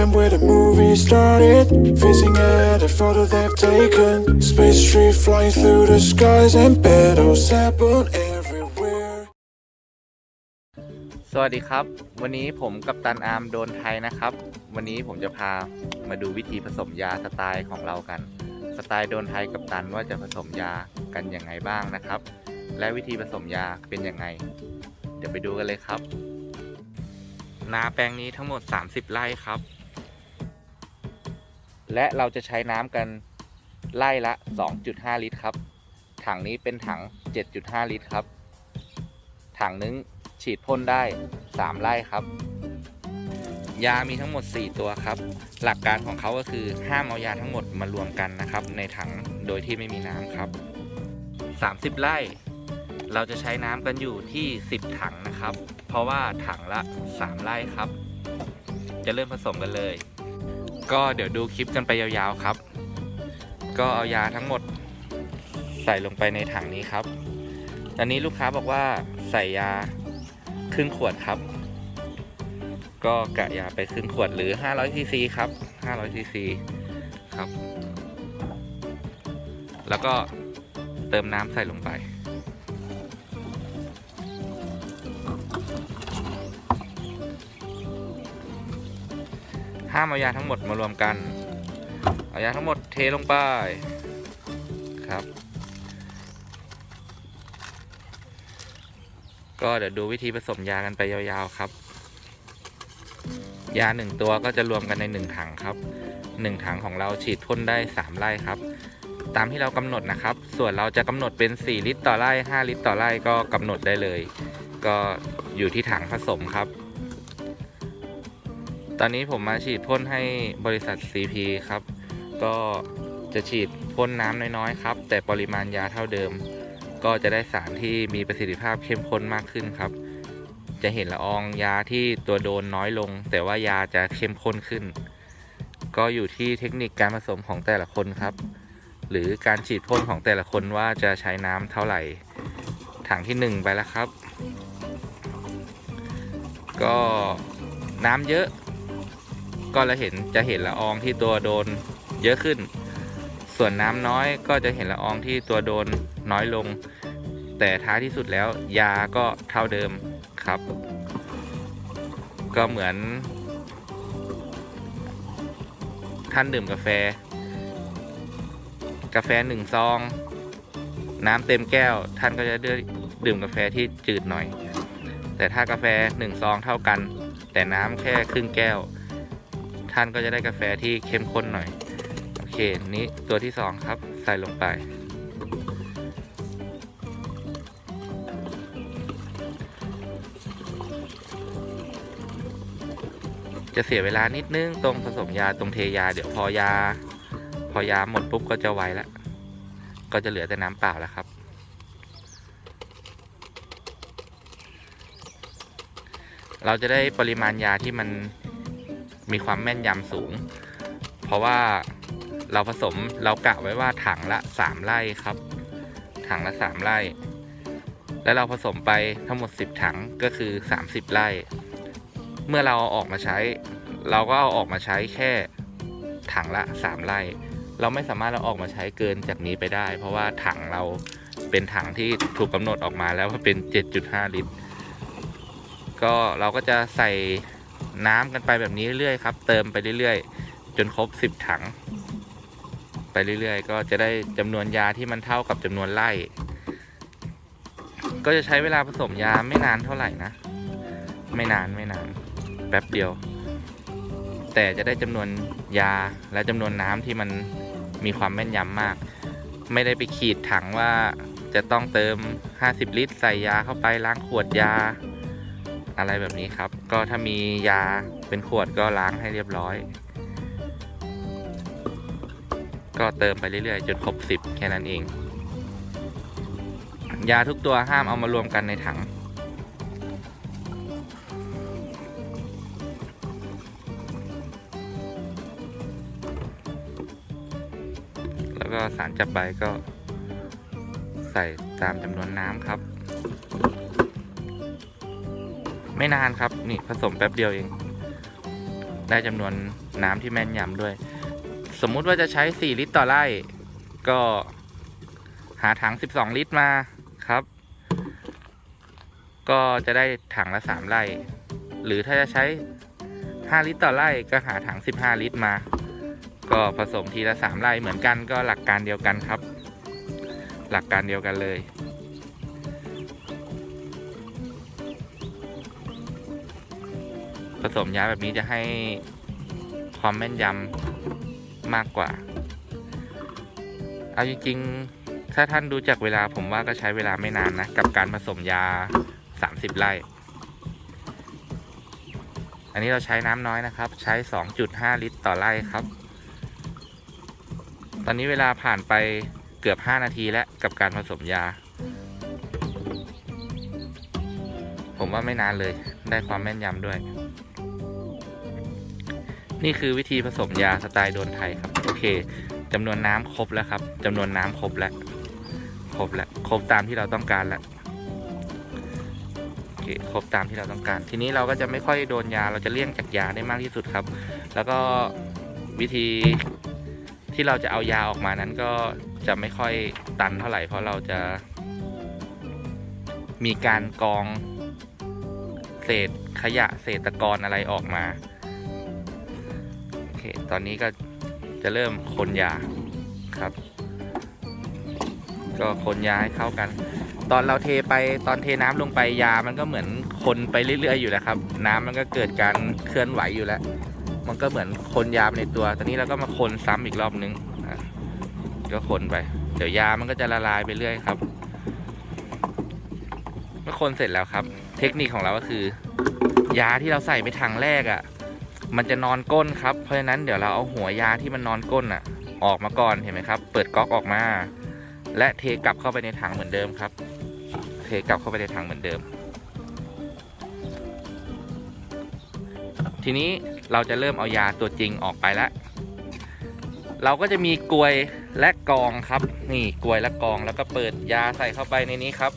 Amsterdam where the movie started. Facing at a photo they've taken. Space tree flying through the skies and battles happen everywhere. สวัสดีครับ วันนี้ผมกับตันอาร์มโดนไทยนะครับ วันนี้ผมจะพามาดูวิธีผสมยาสไตล์ของเรากัน สไตล์โดนไทยกับตันว่าจะผสมยากันยังไงบ้างนะครับ และวิธีผสมยาเป็นยังไง เดี๋ยวไปดูกันเลยครับนาแปลงนี้ทั้งหมด 30 ไร่ครับ และเราจะใช้น้ำกันไร่ละ 2.5 ลิตรครับ ถังนี้เป็นถัง 7.5 ลิตรครับ ถังนึงฉีดพ่นได้ 3 ไร่ครับ ยามีทั้งหมด 4 ตัวครับ หลักการของเขาก็คือห้ามเอายาทั้งหมดมารวมกันนะครับ ในถังโดยที่ไม่มีน้ำครับ 30 ไร่ เราจะใช้น้ำกันอยู่ที่ 10 ถังนะครับ เพราะว่าถังละ 3 ไร่ครับ จะเริ่มผสมกันเลย ก็เดี๋ยวดูคลิปกันไปยาวๆครับ ก็เอายาทั้งหมดใส่ลงไปในถังนี้ครับตอนนี้ลูกค้าบอกว่าใส่ยาครึ่งขวดครับ ก็กะยาไปครึ่งขวดหรือ 500ซีซีครับ 500ซีซีครับ แล้วก็เติมน้ำใส่ลงไป ห้ามเอายาทั้งหมดมารวมกัน เอายาทั้งหมดเทลงไปครับ ก็เดี๋ยวดูวิธีผสมยากันไปยาวๆครับ ยาหนึ่งตัวก็จะรวมกันในหนึ่งถังครับหนึ่งถังของเราฉีดพ่นได้สามไร่ครับ ตามที่เรากำหนดนะครับ ส่วนเราจะกำหนดเป็น 4 ลิตรต่อไร่ 5 ลิตรต่อไร่ก็กำหนดได้เลย ก็อยู่ที่ถังผสมครับ ตอนนี้ผมมาฉีดพ่นให้บริษัท CP ครับ ก็จะฉีดพ่นน้ำน้อยๆครับ แต่ปริมาณยาเท่าเดิม ก็จะได้สารที่มีประสิทธิภาพเข้มข้นมากขึ้นครับ จะเห็นละอองยาที่ตัวโดนน้อยลง แต่ว่ายาจะเข้มข้นขึ้น ก็อยู่ที่เทคนิคการผสมของแต่ละคนครับ หรือการฉีดพ่นของแต่ละคนว่าจะใช้น้ำเท่าไหร่ ถังที่หนึ่งไปแล้วครับ ก็น้ำเยอะ ก็เราเห็นจะเห็นละอองที่ตัวโดนเยอะขึ้น ส่วนน้ำน้อยก็จะเห็นละอองที่ตัวโดนน้อยลง แต่ท้ายที่สุดแล้วยาก็เท่าเดิมครับ ก็เหมือน ท่านดื่มกาแฟ กาแฟหนึ่งซอง น้ำเต็มแก้วท่านก็จะดื่มกาแฟที่จืดหน่อย แต่ถ้ากาแฟหนึ่งซองเท่ากัน แต่น้ำแค่ครึ่งแก้ว ท่านก็จะได้กาแฟที่เข้มข้นหน่อย โอเค นี้ตัวที่สองครับ ใส่ลงไป จะเสียเวลานิดนึงตรงผสมยาตรงเทยา เดี๋ยวพอยา พอยาหมดปุ๊บก็จะไวแล้ว ก็จะเหลือแต่น้ำเปล่าแล้วครับเราจะได้ปริมาณยาที่มัน มีความแม่นยำสูง เพราะว่าเราผสมเรากะไว้ว่าถังละ 3 ไร่ครับ ถังละ 3 ไร่ แล้วเราผสมไปทั้งหมด 10 ถังก็คือ 30 ไร่ เมื่อเราเอาออกมาใช้ เราก็เอาออกมาใช้แค่ถังละ 3 ไร่ เราไม่สามารถเราออกมาใช้เกินจากนี้ไปได้ เพราะว่าถังเราเป็นถังที่ถูกกำหนดออกมาแล้วว่าเป็น 7.5 ลิตร ก็เราก็จะใส่ น้ำกันไปแบบนี้เรื่อยๆครับ เติมไปเรื่อยๆ จนครบ10ถัง ไปเรื่อยๆ ก็จะได้จำนวนยาที่มันเท่ากับจำนวนไร่ก็จะใช้เวลาผสมยาไม่นานเท่าไหร่นะ ไม่นานไม่นาน แป๊บเดียว แต่จะได้จำนวนยาและจำนวนน้ำที่มันมีความแม่นยำมาก ไม่ได้ไปขีดถังว่าจะต้องเติม 50 ลิตร ใส่ยาเข้าไปล้างขวดยา อะไรแบบนี้ครับ ก็ถ้ามียาเป็นขวดก็ล้างให้เรียบร้อย ก็เติมไปเรื่อยๆจนครบ10แค่นั้นเอง ยาทุกตัวห้ามเอามารวมกันในถัง แล้วก็สารจับใบก็ใส่ตามจำนวนน้ำครับ ไม่นานครับนี่ผสมแป๊บเดียวเอง ได้จำนวนน้ำที่แม่นยำด้วย สมมุติว่าจะใช้ 4 ลิตรต่อไร่ ก็หาถัง 12 ลิตรมาครับ ก็จะได้ถังละ 3 ไร่ หรือถ้าจะใช้ 5 ลิตรต่อไร่ก็หาถัง 15 ลิตรมา ก็ผสมทีละ 3 ไร่เหมือนกันก็หลักการเดียวกันครับ หลักการเดียวกันเลย ผสมยาแบบนี้จะให้ความแม่นยำมากกว่า เอาจริงๆ ถ้าท่านดูจากเวลาผมว่าก็ใช้เวลาไม่นานนะ กับการผสมยา 30 ไร่ อันนี้เราใช้น้ำน้อยนะครับ ใช้ 2.5 ลิตรต่อไร่ครับ ตอนนี้เวลาผ่านไปเกือบ 5 นาทีแล้วกับการผสมยา ผมว่าไม่นานเลย ได้ความแม่นยำด้วย นี่คือวิธีผสมยาสไตล์โดนไทยครับ โอเคจำนวนน้ำครบแล้วครับจำนวนน้ำครบแล้ว ครบแล้ว ครบตามที่เราต้องการแล้วโอเคครบตามที่เราต้องการ ทีนี้เราก็จะไม่ค่อยโดนยาเราจะเลี่ยงจากยาได้มากที่สุดครับ แล้วก็วิธีที่เราจะเอายาออกมานั้นก็จะไม่ค่อยตันเท่าไหร่ เพราะเราจะ มีการกองเศษขยะเศษตะกอนอะไรออกมา เค ตอนนี้ก็จะเริ่มคนยาครับ ก็คนยาให้เข้ากัน ตอนเราเทไปตอนเทน้ำลงไปยามันก็เหมือนคนไปเรื่อยๆอยู่แล้วครับ น้ำมันก็เกิดการเคลื่อนไหวอยู่แล้ว มันก็เหมือนคนยาในตัว ตอนนี้เราก็มาคนซ้ำอีกรอบนึงก็คนไป เดี๋ยวยามันก็จะละลายไปเรื่อยครับ เมื่อคนเสร็จแล้วครับ เทคนิคของเราก็คือ ยาที่เราใส่ไปถังแรกอะ่ะ มันจะนอนก้นครับ เพราะฉะนั้นเดี๋ยวเราเอาหัวยาที่มันนอนก้นอะ ออกมาก่อนเห็นไหมครับ เปิดก๊อกออกมา และเทกลับเข้าไปในถังเหมือนเดิมครับ เทกลับเข้าไปในถังเหมือนเดิม ทีนี้เราจะเริ่มเอายาตัวจริงออกไปแล้ว เราก็จะมีกลวยและกองครับ นี่กลวยและกองแล้วก็เปิดยาใส่เข้าไปในนี้ครับ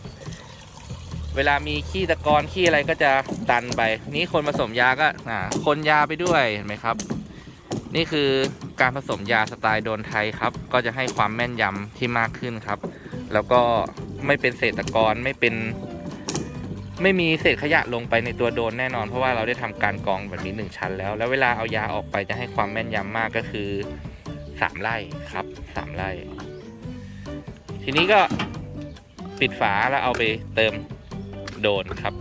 เวลามีขี้ตะกอนขี้อะไรก็จะดันไป นี่คนผสมยาก็อ่าคนยาไปด้วยเห็นไหมครับ นี่คือการผสมยาสไตล์โดนไทยครับ ก็จะให้ความแม่นยำที่มากขึ้นครับ แล้วก็ไม่เป็นเศษตะกอนไม่เป็น ไม่มีเศษขยะลงไปในตัวโดนแน่นอน เพราะว่าเราได้ทำการกรองแบบนี้หนึ่งชั้นแล้ว แล้วเวลาเอายาออกไปจะให้ความแม่นยำมากก็คือสามไร่ครับสามไร่ ทีนี้ก็ปิดฝาแล้วเอาไปเติม โดนครับ